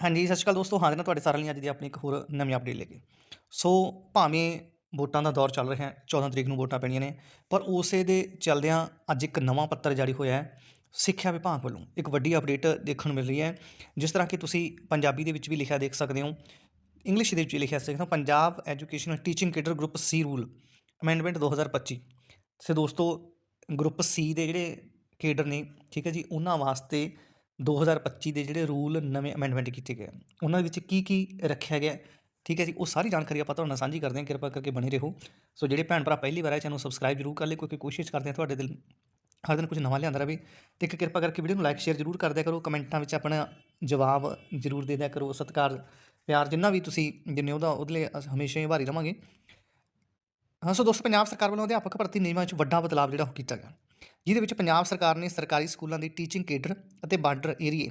ਹਾਂਜੀ, ਸਤਿ ਸ਼੍ਰੀ ਅਕਾਲ ਦੋਸਤੋ, ਹਾਜ਼ਰ ਹਾਂ ਤੁਹਾਡੇ ਸਾਰਿਆਂ ਲਈ ਅੱਜ ਦੀ ਆਪਣੀ ਇੱਕ ਹੋਰ ਨਵੀਂ ਅਪਡੇਟ ਲੈ ਕੇ। ਸੋ ਭਾਵੇਂ ਵੋਟਾਂ ਦਾ ਦੌਰ ਚੱਲ ਰਿਹਾ ਹੈ 14 ਤਰੀਕ ਨੂੰ ਵੋਟਾਂ ਪੈਣੀਆਂ ਨੇ, ਪਰ ਉਸੇ ਦੇ ਚੱਲਦਿਆਂ ਅੱਜ ਇੱਕ ਨਵਾਂ ਪੱਤਰ ਜਾਰੀ ਹੋਇਆ ਹੈ, ਸਿੱਖਿਆ ਵਿਭਾਗ ਵੱਲੋਂ। ਇੱਕ ਵੱਡੀ ਅਪਡੇਟ ਦੇਖਣ ਨੂੰ ਮਿਲ ਰਹੀ ਹੈ, ਜਿਸ ਤਰ੍ਹਾਂ ਕਿ ਤੁਸੀਂ ਪੰਜਾਬੀ ਦੇ ਵਿੱਚ ਵੀ ਲਿਖਿਆ ਦੇਖ ਸਕਦੇ ਹੋ ਇੰਗਲਿਸ਼ ਦੇ ਵਿੱਚ ਵੀ ਲਿਖਿਆ ਦੇਖ ਸਕਦੇ ਹੋ, Punjab education teaching cadre group C rule amendment 2025 ਸੇ ਦੋਸਤੋ ਗਰੁੱਪ ਸੀ ਦੇ ਜਿਹੜੇ ਕੇਡਰ ਨੇ, ਠੀਕ ਹੈ ਜੀ, ਉਹਨਾਂ ਵਾਸਤੇ 2025 ਦੇ ਜਿਹੜੇ ਰੂਲ ਨਵੇਂ ਅਮੈਂਡਮੈਂਟ ਕੀਤੇ ਗਏ। ਆ, ਉਹਨਾਂ ਵਿੱਚ ਕੀ ਕੀ ਰੱਖਿਆ ਗਿਆ? ਠੀਕ ਹੈ ਜੀ ਉਹ ਸਾਰੀ ਜਾਣਕਾਰੀ ਆਪਾਂ ਤੁਹਾਡੇ ਨਾਲ ਸਾਂਝੀ ਕਰਦੇ ਹਾਂ। ਕਿਰਪਾ ਕਰਕੇ ਬਣੇ ਰਹੋ। ਸੋ ਜਿਹੜੇ ਭੈਣ ਭਰਾ ਪਹਿਲੀ ਵਾਰ ਆਏ ਚੈਨਲ ਸਬਸਕ੍ਰਾਈਬ ਜ਼ਰੂਰ ਕਰ ਲਿਓ ਕਿਉਂਕਿ ਕੋਸ਼ਿਸ਼ ਕਰਦੇ ਹਾਂ ਤੁਹਾਡੇ ਦਿਲ ਹਰ ਦਿਨ ਕੁਝ ਨਵਾਂ ਲਿਆਂਦਾ ਰਹੇ ਤੇ ਇੱਕ ਕਿਰਪਾ ਕਰਕੇ ਵੀਡੀਓ ਨੂੰ ਲਾਈਕ ਸ਼ੇਅਰ ਜ਼ਰੂਰ ਕਰ ਦਿਆ ਕਰੋ। ਕਮੈਂਟਾਂ ਵਿੱਚ ਆਪਣਾ ਜਵਾਬ ਜ਼ਰੂਰ ਦੇ ਦਿਆ ਕਰੋ। ਸਤਿਕਾਰ ਪਿਆਰ ਜਿੰਨਾ ਵੀ ਤੁਸੀਂ ਜਿੰਨੇ ਉਹਦਾ ਉਹਦੇ ਲਈ ਅਸੀਂ ਹਮੇਸ਼ਾ ਹੀ ਭਾਰੀ ਰਵਾਂਗੇ। ਹਾਂ, ਸੋ ਦੋਸਤੋ, ਪੰਜਾਬ ਸਰਕਾਰ ਵੱਲੋਂ ਅਧਿਆਪਕ ਭਰਤੀ ਨਿਯਮਾਂ ਵਿੱਚ ਵੱਡਾ ਬਦਲਾਅ ਜਿਹੜਾ ਉਹ ਕੀਤਾ ਗਿਆ। ਜਿਹਦੇ ਵਿੱਚ ਪੰਜਾਬ ਸਰਕਾਰ ਨੇ ਸਰਕਾਰੀ ਸਕੂਲਾਂ ਦੀ ਟੀਚਿੰਗ ਕੇਡਰ ਅਤੇ ਬਾਰਡਰ ਏਰੀਏ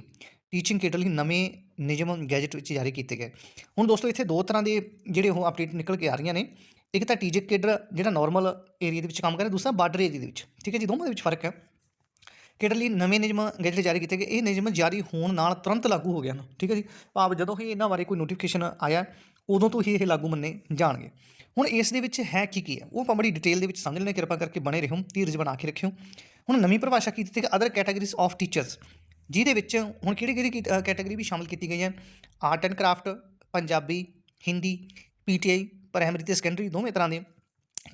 ਟੀਚਿੰਗ ਕੇਡਰ ਲਈ ਨਵੇਂ ਨਿਯਮ ਗੈਜਟ ਵਿੱਚ ਜਾਰੀ ਕੀਤੇ ਗਏ। ਹੁਣ ਦੋਸਤੋ, ਇੱਥੇ ਦੋ ਤਰ੍ਹਾਂ ਦੇ ਜਿਹੜੇ ਉਹ ਅਪਡੇਟ ਨਿਕਲ ਕੇ ਆ ਰਹੀਆਂ ਨੇ। ਇੱਕ ਤਾਂ ਟੀਚਿੰਗ ਕੇਡਰ ਜਿਹੜਾ ਨਾਰਮਲ ਏਰੀਆ ਦੇ ਵਿੱਚ ਕੰਮ ਕਰ ਰਿਹਾ, ਦੂਸਰਾ ਬਾਰਡਰ ਏਰੀਆ ਦੇ ਵਿੱਚ। ਠੀਕ ਹੈ ਜੀ, ਦੋਵਾਂ ਦੇ ਵਿੱਚ ਫ਼ਰਕ ਹੈ। ਕੇਡਰ ਲਈ ਨਵੇਂ ਨਿਯਮ ਗੈਜਟ ਜਾਰੀ ਕੀਤੇ ਗਏ। ਇਹ ਨਿਯਮ ਜਾਰੀ ਹੋਣ ਨਾਲ ਤੁਰੰਤ ਲਾਗੂ ਹੋ ਗਿਆ ਨਾ। ਠੀਕ ਹੈ ਜੀ, ਭਾਵ ਜਦੋਂ ਹੀ ਇਹਨਾਂ ਬਾਰੇ ਕੋਈ ਨੋਟੀਫਿਕੇਸ਼ਨ ਆਇਆ ਉਦੋਂ ਤੋਂ ਹੀ ਇਹ ਲਾਗੂ ਮੰਨੇ ਜਾਣਗੇ। ਹੁਣ ਇਸ ਦੇ ਵਿੱਚ ਹੈ ਕੀ ਕੀ ਹੈ? ਉਹ ਆਪਾਂ ਬੜੀ ਡਿਟੇਲ ਦੇ ਵਿੱਚ ਸਮਝ ਲੈਣੇ ਕਿਰਪਾ ਕਰਕੇ ਬਣੇ ਰਹੋ, ਧੀਰਜ ਬਣਾ ਕੇ ਰੱਖਿਓ। ਹੁਣ ਨਵੀਂ ਪਰਿਭਾਸ਼ਾ ਕੀਤੀ ਤੇ ਅਦਰ ਕੈਟਾਗਰੀਜ਼ ਆਫ ਟੀਚਰਸ ਜਿਹਦੇ ਵਿੱਚ ਹੁਣ ਕਿਹੜੀ ਕਿਹੜੀ ਕੈਟਾਗਰੀ ਵੀ ਸ਼ਾਮਲ ਕੀਤੀ ਗਈ ਹੈ? Art and craft Punjabi, Hindi, PTI primary ਤੇ ਸੈਕੰਡਰੀ ਦੋਵੇਂ ਤਰ੍ਹਾਂ ਦੇ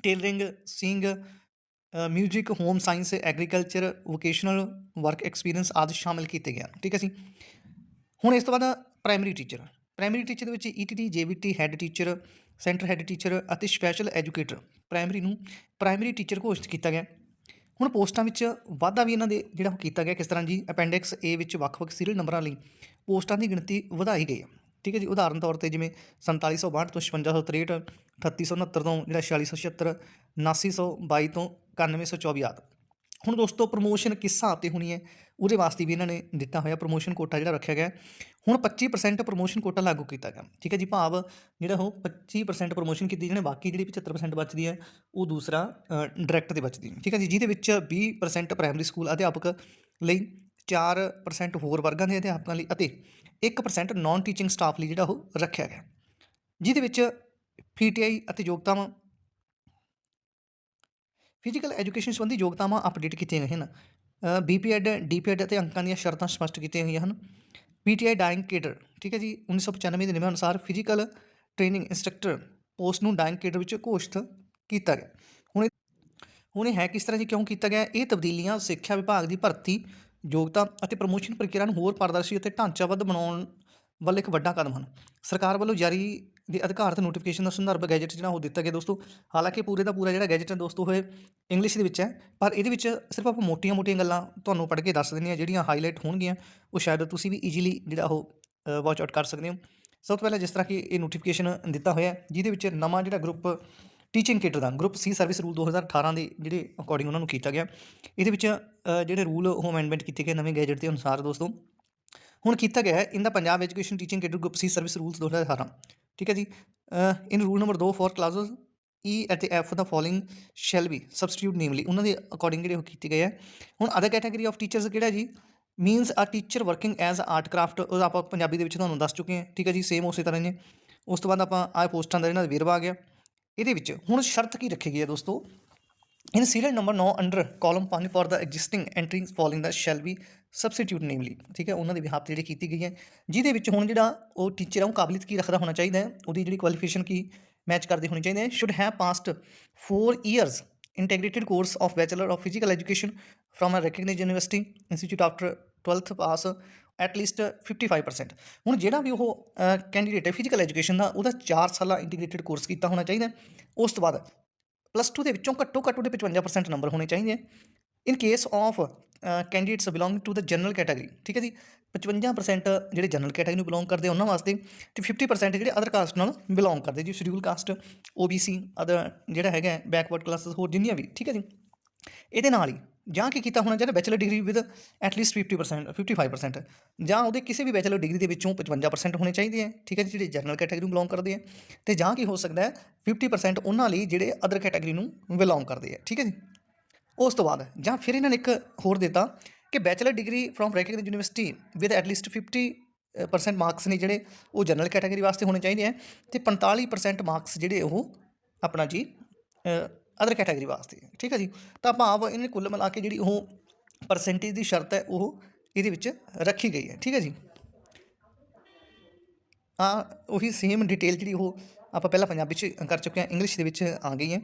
tailoring sing music home science agriculture vocational work experience ਆਦਿ ਸ਼ਾਮਿਲ ਕੀਤੇ ਗਏ ਹਨ। ਠੀਕ ਹੈ ਜੀ? ਹੁਣ ਇਸ ਤੋਂ ਬਾਅਦ ਪ੍ਰਾਇਮਰੀ ਟੀਚਰ ਪ੍ਰਾਇਮਰੀ ਟੀਚਰ ਦੇ ਵਿੱਚ ETT JBT head teacher centre head teacher ਅਤੇ ਸਪੈਸ਼ਲ ਐਜੂਕੇਟਰ ਪ੍ਰਾਇਮਰੀ ਨੂੰ ਪ੍ਰਾਇਮਰੀ ਟੀਚਰ ਘੋਸ਼ਿਤ ਕੀਤਾ ਗਿਆ। ਹੁਣ ਪੋਸਟਾਂ ਵਿੱਚ ਵਾਧਾ ਵੀ ਇਹਨਾਂ ਦੇ ਜਿਹੜਾ ਕੀਤਾ ਗਿਆ ਕਿਸ ਤਰ੍ਹਾਂ ਜੀ? ਅਪੈਂਡਿਕਸ ਏ ਵਿੱਚ ਵੱਖ-ਵੱਖ ਸੀਰੀਅਲ ਨੰਬਰਾਂ ਲਈ ਪੋਸਟਾਂ ਦੀ ਗਿਣਤੀ ਵਧਾਈ ਗਈ ਹੈ। ਠੀਕ ਹੈ ਜੀ, ਉਦਾਹਰਨ ਤੌਰ ਤੇ ਜਿਵੇਂ 4762 ਤੋਂ 5663 3869 ਤੋਂ ਜਿਹੜਾ 4676 7922 ਤੋਂ 9124 ਆਦਿ। ਹੁਣ ਦੋਸਤੋ ਪ੍ਰੋਮੋਸ਼ਨ ਕਿਸ ਹਿਸਾਬ ਤੇ ਹੋਣੀ ਹੈ, ਉਹਦੇ ਵਾਸਤੇ ਵੀ ਇਹਨਾਂ ਨੇ ਦਿੱਤਾ ਹੋਇਆ ਪ੍ਰੋਮੋਸ਼ਨ ਕੋਟਾ ਜਿਹੜਾ ਰੱਖਿਆ ਗਿਆ। ਹੁਣ 25% ਪ੍ਰੋਮੋਸ਼ਨ ਕੋਟਾ ਲਾਗੂ ਕੀਤਾ ਗਿਆ। ਠੀਕ ਹੈ ਜੀ, ਭਾਵ ਜਿਹੜਾ ਉਹ 25% ਪ੍ਰੋਮੋਸ਼ਨ ਕੀਤੀ, ਜਿਹਨੇ ਬਾਕੀ ਜਿਹੜੀ 75% ਬਚਦੀ ਹੈ, ਉਹ ਦੂਸਰਾ ਡਾਇਰੈਕਟ ਤੇ ਬਚਦੀ ਹੈ। ਠੀਕ ਹੈ ਜੀ, ਜਿਹਦੇ ਵਿੱਚ 20% ਪ੍ਰਾਇਮਰੀ ਸਕੂਲ ਅਧਿਆਪਕ ਲਈ 4% ਹੋਰ ਵਰਗਾਂ ਦੇ ਅਧਿਆਪਕਾਂ ਲਈ ਅਤੇ 1% ਨਾਨ ਟੀਚਿੰਗ ਸਟਾਫ ਲਈ ਜਿਹੜਾ ਉਹ ਰੱਖਿਆ ਗਿਆ। ਜਿਹਦੇ ਵਿੱਚ ਪੀਟੀਆਈ ਅਤੇ ਯੋਗਤਾਵਾਂ ਫਿਜ਼ੀਕਲ ਐਜੂਕੇਸ਼ਨ ਸੰਬੰਧੀ ਯੋਗਤਾਵਾਂ ਅਪਡੇਟ ਕੀਤੀਆਂ ਗਈਆਂ ਹਨ। ਬੀਪੀਐਡ ਡੀਪੀਐਡ ਅਤੇ ਅੰਕਾਂ ਦੀਆਂ ਸ਼ਰਤਾਂ ਸਪਸ਼ਟ ਕੀਤੀਆਂ ਗਈਆਂ ਹਨ। ਪੀਟੀਆਈ ਡਾਇੰਗ ਕੇਡਰ ਠੀਕ ਹੈ ਜੀ 1995 ਦੇ ਨਿਯਮ ਅਨੁਸਾਰ ਫਿਜ਼ੀਕਲ ਟ੍ਰੇਨਿੰਗ ਇੰਸਟ੍ਰਕਟਰ ਪੋਸਟ ਨੂੰ ਡਾਇੰਗ ਕੇਡਰ ਵਿੱਚ ਘੋਸ਼ਿਤ ਕੀਤਾ ਗਿਆ। ਹੁਣ ਹੁਣ ਇਹ ਹੈ ਕਿਸ ਤਰ੍ਹਾਂ ਜੀ, ਕਿਉਂ ਕੀਤਾ ਗਿਆ? ਇਹ ਤਬਦੀਲੀਆਂ ਸਿੱਖਿਆ ਵਿਭਾਗ ਦੀ ਭਰਤੀ, ਯੋਗਤਾ ਅਤੇ ਪ੍ਰਮੋਸ਼ਨ ਪ੍ਰਕਿਰਿਆ ਨੂੰ ਹੋਰ ਪਾਰਦਰਸ਼ੀ ਅਤੇ ਢਾਂਚਾਬੱਧ ਬਣਾਉਣ ਵੱਲ ਇੱਕ ਵੱਡਾ ਕਦਮ ਹਨ। ਸਰਕਾਰ ਵੱਲੋਂ ਜਾਰੀ ਦੇ ਅਧਿਕਾਰਤ ਨੋਟੀਫਿਕੇਸ਼ਨ ਦਾ ਸੰਦਰਭ ਗੈਜਟ ਜਿਹੜਾ ਉਹ ਦਿੱਤਾ ਗਿਆ ਦੋਸਤੋ। ਹਾਲਾਂਕਿ ਪੂਰੇ ਦਾ ਪੂਰਾ ਜਿਹੜਾ ਗੈਜਟ ਹੈ ਦੋਸਤੋ, ਉਹ ਇੰਗਲਿਸ਼ ਦੇ ਵਿੱਚ ਹੈ, ਪਰ ਇਹਦੇ ਵਿੱਚ ਸਿਰਫ ਆਪਾਂ ਮੋਟੀਆਂ-ਮੋਟੀਆਂ ਗੱਲਾਂ ਤੁਹਾਨੂੰ ਪੜ੍ਹ ਕੇ ਦੱਸ ਦਿੰਦੇ ਹਾਂ, ਜਿਹੜੀਆਂ ਹਾਈਲਾਈਟ ਹੋਣਗੀਆਂ, ਉਹ ਸ਼ਾਇਦ ਤੁਸੀਂ ਵੀ ਈਜ਼ੀਲੀ ਜਿਹੜਾ ਉਹ ਵਾਚ ਆਊਟ ਕਰ ਸਕਦੇ ਹੋ। ਸਭ ਤੋਂ ਪਹਿਲਾਂ ਜਿਸ ਤਰ੍ਹਾਂ ਕਿ ਇਹ ਨੋਟੀਫਿਕੇਸ਼ਨ ਦਿੱਤਾ ਹੋਇਆ ਜਿਹਦੇ ਵਿੱਚ ਨਵਾਂ ਜਿਹੜਾ ਗਰੁੱਪ ਟੀਚਿੰਗ ਕੇਟਰ ਦਾ ਗਰੁੱਪ ਸੀ ਸਰਵਿਸ ਰੂਲ 2018 ਦੇ ਜਿਹੜੇ ਅਕੋਰਡਿੰਗ ਉਹਨਾਂ ਨੂੰ ਕੀਤਾ ਗਿਆ। ਇਹਦੇ ਵਿੱਚ ਜਿਹੜੇ ਰੂਲ ਉਹ ਅਮੈਂਡਮੈਂਟ ਕੀਤੇ ਗਏ ਨਵੇਂ ਗੈਜਟ ਦੇ ਅਨੁਸਾਰ ਦੋਸਤੋ। ਹੁਣ ਕੀਤਾ ਗਿਆ ਹੈ in the Punjab education teaching cadre group C service rules 2018 ਠੀਕ ਹੈ ਜੀ। In rule number 2 for classes E ਅਤੇ F the following shall be substituted namely ਉਹਨਾਂ ਦੇ ਅਕੋਰਡਿੰਗ ਜਿਹੜੇ ਉਹ ਕੀਤੇ ਗਏ ਹੈ ਹੁਣ ਅਦਰ ਕੈਟਾਗਰੀ ਆਫ ਟੀਚਰਸ ਕਿਹੜਾ ਜੀ? Means uh teacher working as art craft ਉਹ ਆਪਾਂ ਪੰਜਾਬੀ ਦੇ ਵਿੱਚ ਤੁਹਾਨੂੰ ਦੱਸ ਚੁੱਕੇ ਹਾਂ ਠੀਕ ਹੈ ਜੀ ਸੇਮ ਉਸੇ ਤਰ੍ਹਾਂ ਨੇ। ਉਸ ਤੋਂ ਬਾਅਦ ਆਪਾਂ ਆਹ ਪੋਸਟਾਂ ਦਾ ਇਹਨਾਂ ਦਾ ਵੇਰਵਾ ਆ ਗਿਆ। ਇਹਦੇ ਵਿੱਚ ਹੁਣ ਸ਼ਰਤ ਕੀ ਰੱਖੀ ਗਈ ਹੈ ਦੋਸਤੋ? In serial number 9 under column 5 for the existing entries following the shall be substituted namely ਠੀਕ ਹੈ ਉਹਨਾਂ ਦੀ ਵਿਹਾਰ ਜਿਹੜੀ ਕੀਤੀ ਗਈ ਹੈ ਜਿਹਦੇ ਵਿੱਚ ਹੁਣ ਜਿਹੜਾ ਉਹ ਟੀਚਰ ਹੈ ਉਹ ਕਾਬਲੀਅਤ ਕੀ ਰੱਖਦਾ ਹੋਣਾ ਚਾਹੀਦਾ ਹੈ ਉਹਦੀ ਜਿਹੜੀ ਕੁਆਲੀਫਿਕੇਸ਼ਨ ਕੀ ਮੈਚ ਕਰਦੇ ਹੋਣੀ ਚਾਹੀਦੀ ਹੈ should have passed 4 years integrated course of bachelor of physical education from a recognised university institute after 12th pass at least 55% ਹੁਣ ਜਿਹੜਾ ਵੀ ਉਹ ਕੈਂਡੀਡੇਟ ਹੈ ਫਿਜ਼ੀਕਲ ਐਜੂਕੇਸ਼ਨ ਦਾ ਉਹਦਾ 4 ਸਾਲਾ ਇੰਟੀਗ੍ਰੇਟਿਡ ਕੋਰਸ ਕੀਤਾ ਹੋਣਾ ਚਾਹੀਦਾ ਉਸ ਤੋਂ ਬਾਅਦ ਪਲੱਸ 2 ਦੇ ਵਿੱਚੋਂ ਘੱਟੋ ਘੱਟ ਉਹਦੇ 55% ਨੰਬਰ ਹੋਣੇ ਚਾਹੀਦੇ in case of candidates belong to the general category ਠੀਕ ਹੈ ਜੀ? 55% ਜਿਹੜੇ ਜਨਰਲ ਕੈਟਾਗਰੀ ਨੂੰ ਬਿਲੋਂਗ ਕਰਦੇ ਉਹਨਾਂ ਵਾਸਤੇ ਤੇ 50% ਜਿਹੜੇ ਅਦਰ ਕਾਸਟ ਨਾਲ ਬਿਲੋਂਗ ਕਰਦੇ ਜੀ ਸ਼ਡਿਊਲ ਕਾਸਟ OBC ਅਦਰ ਜਿਹੜਾ ਹੈਗਾ ਬੈਕਵਰਡ ਕਲਾਸਸ ਹੋਰ ਜਿੰਨੀਆਂ ਵੀ, ਠੀਕ ਹੈ ਜੀ? ਇਹਦੇ ਨਾਲ ਹੀ ਜਾਂ ਕੀ ਕੀਤਾ ਹੋਣਾ ਚਾਹੀਦਾ bachelor degree with at least 50% 55% ਜਾਂ ਉਹਦੇ ਕਿਸੇ ਵੀ ਬੈਚਲਰ ਡਿਗਰੀ ਦੇ ਵਿੱਚੋਂ 55% ਹੋਣੇ ਚਾਹੀਦੇ ਆ, ਠੀਕ ਹੈ ਜੀ, ਜਿਹੜੇ ਜਨਰਲ ਕੈਟਾਗਰੀ ਨੂੰ ਬਿਲੋਂਗ ਕਰਦੇ ਆ ਤੇ ਜਾਂ ਕੀ ਹੋ ਸਕਦਾ ਹੈ 50% ਉਹਨਾਂ ਲਈ ਜਿਹੜੇ ਅਦਰ ਕੈਟਾਗਰੀ ਨੂੰ ਬਿਲੋਂਗ ਕਰਦੇ ਆ, ਠੀਕ ਹੈ ਜੀ। ਉਸ ਤੋਂ ਬਾਅਦ ਜਾਂ ਫਿਰ ਇਹਨਾਂ ਨੇ ਇੱਕ ਹੋਰ ਦਿੱਤਾ ਕਿ bachelor degree from recognised university with at least 50 percent marks ਨੇ ਜਿਹੜੇ ਉਹ ਜਨਰਲ ਕੈਟਾਗਰੀ ਵਾਸਤੇ ਹੋਣੇ ਚਾਹੀਦੇ ਆ ਤੇ 45% ਮਾਰਕਸ ਜਿਹੜੇ ਉਹ ਆਪਣਾ ਜੀ ਅਦਰ ਕੈਟਾਗਰੀ ਵਾਸਤੇ, ਠੀਕ ਹੈ ਜੀ? ਤਾਂ ਭਾਵ ਇਹਨੇ ਕੁੱਲ ਮਿਲਾ ਕੇ ਜਿਹੜੀ ਉਹ ਪਰਸੈਂਟੇਜ ਦੀ ਸ਼ਰਤ ਹੈ, ਉਹ ਇਹਦੇ ਵਿੱਚ ਰੱਖੀ ਗਈ ਹੈ, ਠੀਕ ਹੈ ਜੀ? ਆ ਉਹੀ ਸੇਮ ਡਿਟੇਲ ਜਿਹੜੀ ਉਹ ਆਪਾਂ ਪਹਿਲਾਂ ਪੰਜਾਬੀ 'ਚ ਕਰ ਚੁੱਕੇ ਹਾਂ ਇੰਗਲਿਸ਼ ਦੇ ਵਿੱਚ ਆ ਗਈ ਹੈ,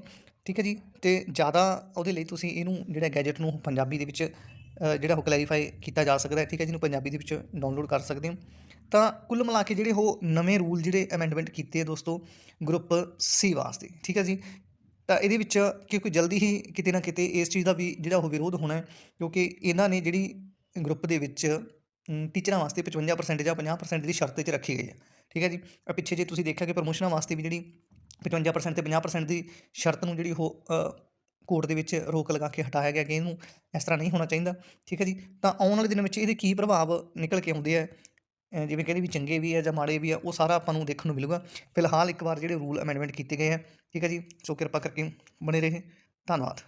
ਠੀਕ ਹੈ ਜੀ? ਤੇ ਜ਼ਿਆਦਾ ਉਹਦੇ ਲਈ ਤੁਸੀਂ ਇਹਨੂੰ ਜਿਹੜਾ ਗੈਜਟ ਨੂੰ ਪੰਜਾਬੀ ਦੇ ਵਿੱਚ ਜਿਹੜਾ ਉਹ ਕਲੈਰੀਫਾਈ ਕੀਤਾ ਜਾ ਸਕਦਾ ਹੈ, ਠੀਕ ਹੈ ਜਿਹਨੂੰ ਪੰਜਾਬੀ ਦੇ ਵਿੱਚ ਡਾਊਨਲੋਡ ਕਰ ਸਕਦੇ ਹੋ। ਤਾਂ ਕੁੱਲ ਮਿਲਾ ਕੇ ਜਿਹੜੇ ਉਹ ਨਵੇਂ ਰੂਲ ਜਿਹੜੇ ਅਮੈਂਡਮੈਂਟ ਕੀਤੇ ਆ ਦੋਸਤੋ ਗਰੁੱਪ ਸੀ ਵਾਸਤੇ, ਠੀਕ ਹੈ ਜੀ? ਤਾਂ ਇਹਦੇ ਵਿੱਚ ਕਿਉਂਕਿ ਜਲਦੀ ਹੀ ਕਿਤੇ ਨਾ ਕਿਤੇ ਇਸ ਚੀਜ਼ ਦਾ ਵੀ ਜਿਹੜਾ ਉਹ ਵਿਰੋਧ ਹੋਣਾ ਹੈ, ਕਿਉਂਕਿ ਇਹਨਾਂ ਨੇ ਜਿਹੜੀ ਗਰੁੱਪ ਦੇ ਵਿੱਚ ਟੀਚਰਾਂ ਵਾਸਤੇ 55% ਜਾਂ 50% ਦੀ ਸ਼ਰਤ 'ਚ ਰੱਖੀ ਗਈ ਹੈ। ਠੀਕ ਹੈ ਜੀ? ਆ ਪਿੱਛੇ ਜੇ ਤੁਸੀਂ ਦੇਖਿਆ ਕਿ ਪ੍ਰਮੋਸ਼ਨਾਂ ਵਾਸਤੇ ਵੀ ਜਿਹੜੀ 55% ਤੇ 50% ਦੀ ਸ਼ਰਤ ਨੂੰ ਜਿਹੜੀ ਉਹ ਕੋਰਟ ਦੇ ਵਿੱਚ ਰੋਕ ਲਗਾ ਕੇ ਹਟਾਇਆ ਗਿਆ ਕਿ ਇਹਨੂੰ ਇਸ ਤਰ੍ਹਾਂ ਨਹੀਂ ਹੋਣਾ ਚਾਹੀਦਾ। ਠੀਕ ਹੈ ਜੀ? ਤਾਂ ਆਉਣ ਵਾਲੇ ਦਿਨਾਂ ਵਿੱਚ ਇਹਦੇ ਕੀ ਪ੍ਰਭਾਵ ਨਿਕਲ ਕੇ ਆਉਂਦੇ ਆ ਜਿਵੇਂ ਕਹਿੰਦੇ ਵੀ ਚੰਗੇ ਵੀ ਆ ਜਾਂ ਮਾੜੇ ਵੀ ਆ, ਉਹ ਸਾਰਾ ਆਪਾਂ ਨੂੰ ਦੇਖਣ ਨੂੰ ਮਿਲੂਗਾ। ਫਿਲਹਾਲ ਇੱਕ ਵਾਰ ਜਿਹੜੇ ਰੂਲ ਅਮੈਂਡਮੈਂਟ ਕੀਤੇ ਗਏ ਆ, ਠੀਕ ਹੈ ਜੀ? ਸੋ ਕਿਰਪਾ ਕਰਕੇ ਬਣੇ ਰਹੇ। ਧੰਨਵਾਦ।